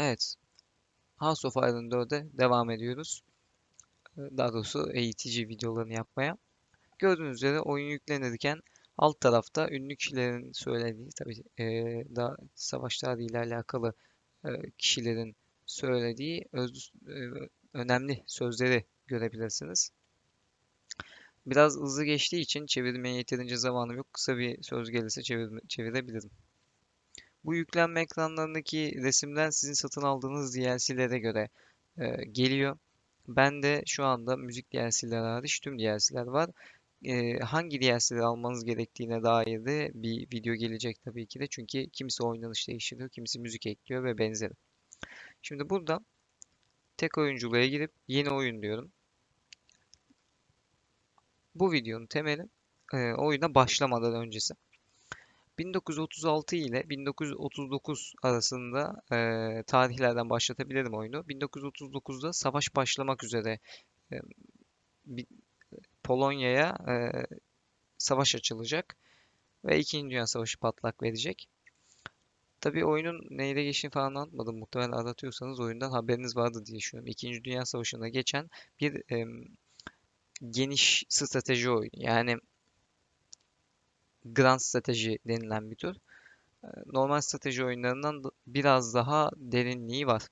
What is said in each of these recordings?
Evet. House of Iron 4'e devam ediyoruz. Ee, Daha doğrusu eğitici videolarını yapmaya. Gördüğünüz üzere oyun yüklenirken alt tarafta ünlü kişilerin söylediği tabii eee daha savaş tarihiyle alakalı eee, kişilerin söylediği öz, eee, önemli sözleri görebilirsiniz. Biraz hızlı geçtiği için çevirmeye yeterince zamanım yok. Kısa bir söz gelirse çevir, çevirebilirim. Bu yüklenme ekranlarındaki resimler sizin satın aldığınız DLC'lere göre eee, geliyor. Ben de şu anda müzik DLC'leri hariç tüm DLC'ler var. Eee, hangi DLC'leri almanız gerektiğine dair de bir video gelecek tabii ki de. Çünkü kimisi oynanış değiştiriyor, kimisi müzik ekliyor ve benzeri. Şimdi burada tek oyunculuğa girip yeni oyun diyorum. Bu videonun temeli eee, oyuna başlamadan öncesi. 1936 ile 1939 arasında eee, tarihlerden başlatabilirim oyunu. 1939'da savaş başlamak üzere bir- Polonya'ya eee, savaş açılacak ve İkinci Dünya Savaşı patlak verecek. Tabii oyunun neyle geçtiğini falan anlatmadım. Muhtemelen aratıyorsanız oyundan haberiniz vardı diye düşünüyorum. İkinci Dünya Savaşı'nda geçen bir em, geniş strateji oyunu. Yani Grand Strateji denilen bir tür. E, Normal strateji oyunlarından da biraz daha derinliği var.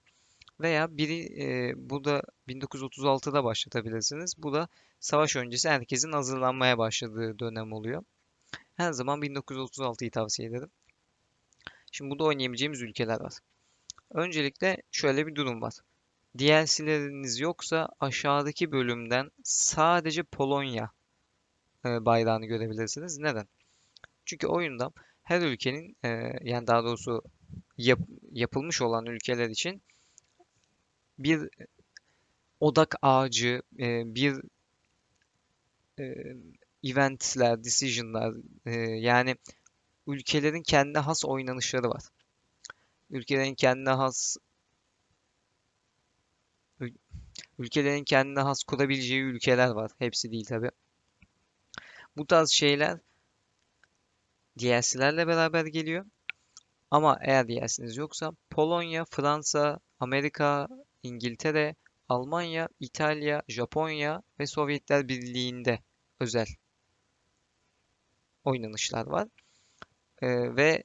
Veya biri e, bu da 1936'da başlatabilirsiniz. Bu da savaş öncesi herkesin hazırlanmaya başladığı dönem oluyor. Her zaman 1936'yı tavsiye ederim. Şimdi burada oynayabileceğimiz ülkeler var. Öncelikle şöyle bir durum var. DLC'leriniz yoksa aşağıdaki bölümden sadece Polonya e, bayrağını görebilirsiniz. Neden? Çünkü oyunda her ülkenin e, yani daha doğrusu yap- yapılmış olan ülkeler için bir odak ağacı, e, bir e, eventler, decision'lar e, yani ülkelerin kendi has oynanışları var. Ülkelerin kendine has ül- ülkelerin kendine has kurabileceği ülkeler var. Hepsi değil tabii. Bu tarz şeyler DLC'lerle beraber geliyor. Ama eğer DLC'niz yoksa Polonya, Fransa, Amerika, İngiltere, Almanya, İtalya, Japonya ve Sovyetler Birliği'nde özel oynanışlar var. Ee, ve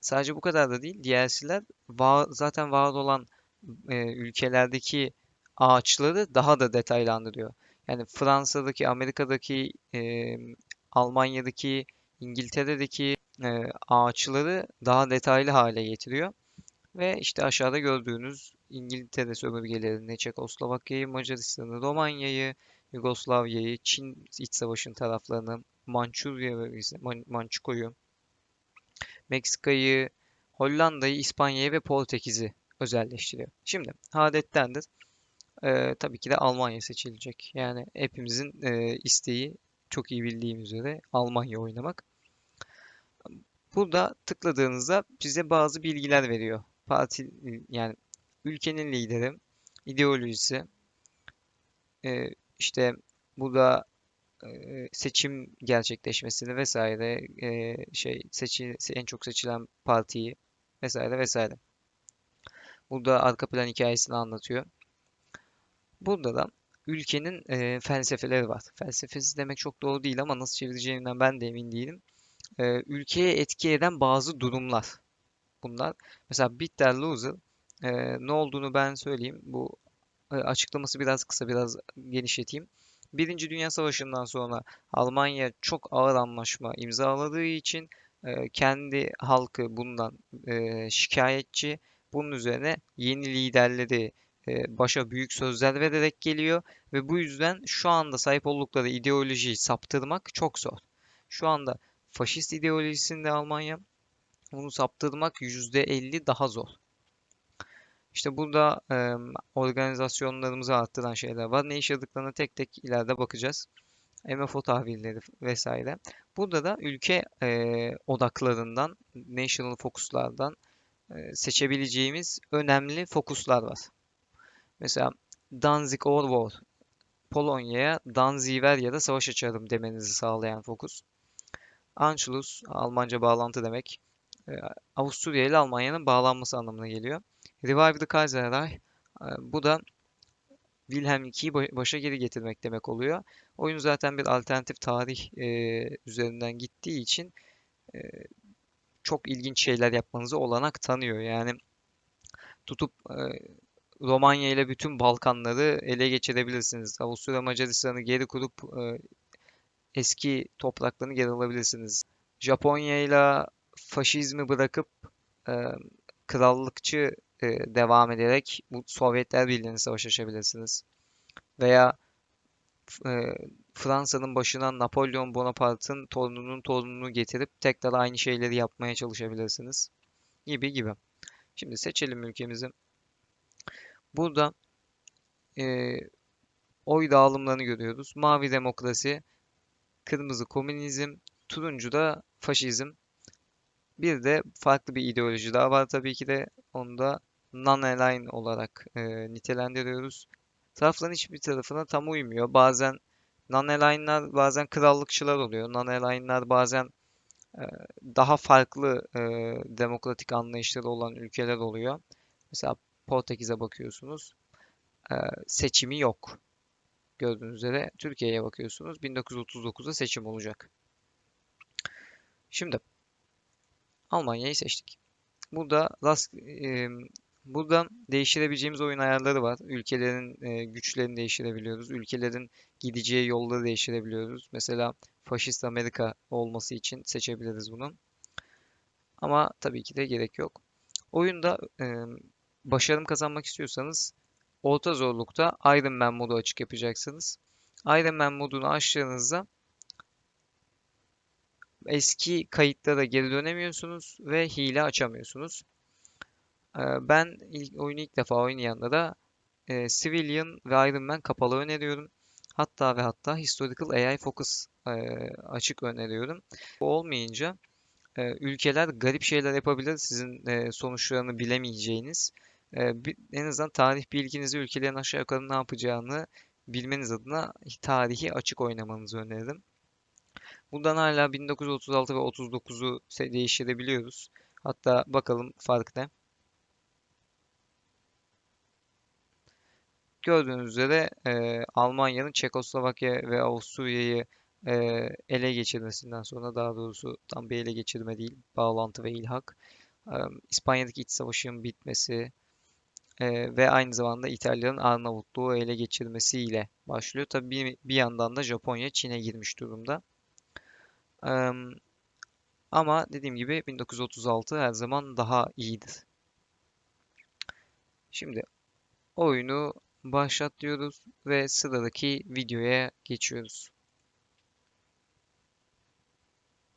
sadece bu kadar da değil. DLC'ler var, zaten var olan e, ülkelerdeki ağaçları daha da detaylandırıyor. Yani Fransa'daki, Amerika'daki, e, Almanya'daki, İngiltere'deki e, ağaçları daha detaylı hale getiriyor. Ve işte aşağıda gördüğünüz İngiltere sömürgelerini, Çekoslovakya'yı, Macaristan'ı, Romanya'yı, Yugoslavya'yı, Çin iç savaşın taraflarını, Mançurya ve Man- Mançuko'yu, Meksika'yı, Hollanda'yı, İspanya'yı ve Portekiz'i özelleştiriyor. Şimdi adettendir. Ee, tabii ki de Almanya seçilecek. Yani hepimizin e, isteği çok iyi bildiğimiz üzere Almanya oynamak. Burada tıkladığınızda size bazı bilgiler veriyor. Parti yani ülkenin lideri, ideolojisi, e, işte burada e, seçim gerçekleşmesini vesaire e, şey seçi, en çok seçilen partiyi vesaire vesaire. Burada arka plan hikayesini anlatıyor. Burada da ülkenin e, felsefeleri var. Felsefesi demek çok doğru değil ama nasıl çevireceğimden ben de emin değilim. E, ülkeye etki eden bazı durumlar bunlar. Mesela Bitter Loser e, ne olduğunu ben söyleyeyim. Bu e, açıklaması biraz kısa, biraz genişleteyim. Birinci Dünya Savaşı'ndan sonra Almanya çok ağır anlaşma imzaladığı için e, kendi halkı bundan e, şikayetçi. Bunun üzerine yeni liderleri e, başa büyük sözler vererek geliyor ve bu yüzden şu anda sahip oldukları ideolojiyi saptırmak çok zor. Şu anda faşist ideolojisinde Almanya bunu saptırmak %50 daha zor. İşte burada e, organizasyonlarımızı arttıran şeyler var. Ne yaşadıklarına tek tek ileride bakacağız. MFO tahvilleri vesaire. Burada da ülke e, odaklarından, national focuslardan e, seçebileceğimiz önemli fokuslar var. Mesela Danzig or War. Polonya'ya Danzig'i ver ya da savaş açarım demenizi sağlayan fokus. Anschluss, Almanca bağlantı demek. E, Avusturya ile Almanya'nın bağlanması anlamına geliyor. Revive the Kaiserreich. Bu da Wilhelm II'yi ba- başa geri getirmek demek oluyor. Oyun zaten bir alternatif tarih e, üzerinden gittiği için e, çok ilginç şeyler yapmanıza olanak tanıyor. Yani tutup Romanya ile bütün Balkanları ele geçirebilirsiniz. Avusturya Macaristan'ı geri kurup eski topraklarını geri alabilirsiniz. Japonya ile faşizmi bırakıp e, krallıkçı e, devam ederek bu Sovyetler Birliği'ne savaş açabilirsiniz. Veya e, Fransa'nın başına Napolyon Bonaparte'ın torununun torununu getirip tekrar aynı şeyleri yapmaya çalışabilirsiniz. Gibi gibi. Şimdi seçelim ülkemizi. Burada e, oy dağılımlarını görüyoruz. Mavi demokrasi, kırmızı komünizm, turuncu da faşizm. Bir de farklı bir ideoloji daha var tabii ki de onu da non-align olarak e, nitelendiriyoruz. Tarafların hiçbir tarafına tam uymuyor. Bazen non-align'lar bazen krallıkçılar oluyor. Non-align'lar bazen e, daha farklı e, demokratik anlayışları olan ülkeler oluyor. Mesela Portekiz'e bakıyorsunuz. e, seçimi yok. Gördüğünüz üzere Türkiye'ye bakıyorsunuz. 1939'da seçim olacak. Şimdi Almanya'yı seçtik. Burada rast, e, burada değiştirebileceğimiz oyun ayarları var. Ülkelerin e, güçlerini değiştirebiliyoruz. Ülkelerin gideceği yolları değiştirebiliyoruz. Mesela faşist Amerika olması için seçebiliriz bunu. Ama tabii ki de gerek yok. Oyunda e, başarım kazanmak istiyorsanız orta zorlukta Iron Man modu açık yapacaksınız. Iron Man modunu açtığınızda eski kayıtlara geri dönemiyorsunuz ve hile açamıyorsunuz. Ee, Ben ilk, oyunu ilk defa oynayanlara e, Civilian ve Iron Man kapalı öneriyorum. Hatta ve hatta Historical AI Focus e, açık öneriyorum. Bu olmayınca e, ülkeler garip şeyler yapabilir sizin e, sonuçlarını bilemeyeceğiniz. E, bir- en azından tarih bilginizi ülkelerin aşağı yukarı ne yapacağını bilmeniz adına tarihi açık oynamanızı öneririm. Buradan hala 1936 ve 39'u se- değiştirebiliyoruz. Hatta bakalım fark ne. Gördüğünüz üzere e, Almanya'nın Çekoslovakya ve Avusturya'yı e, ele geçirmesinden sonra daha doğrusu tam bir ele geçirme değil, bağlantı ve ilhak. e, İspanya'daki iç savaşın bitmesi e, ve aynı zamanda İtalya'nın Arnavutluğu ele geçirmesiyle başlıyor. Tabii bir, bir yandan da Japonya Çin'e girmiş durumda. E, ama dediğim gibi 1936 her zaman daha iyidir. Şimdi oyunu başlat diyoruz ve sıradaki videoya geçiyoruz.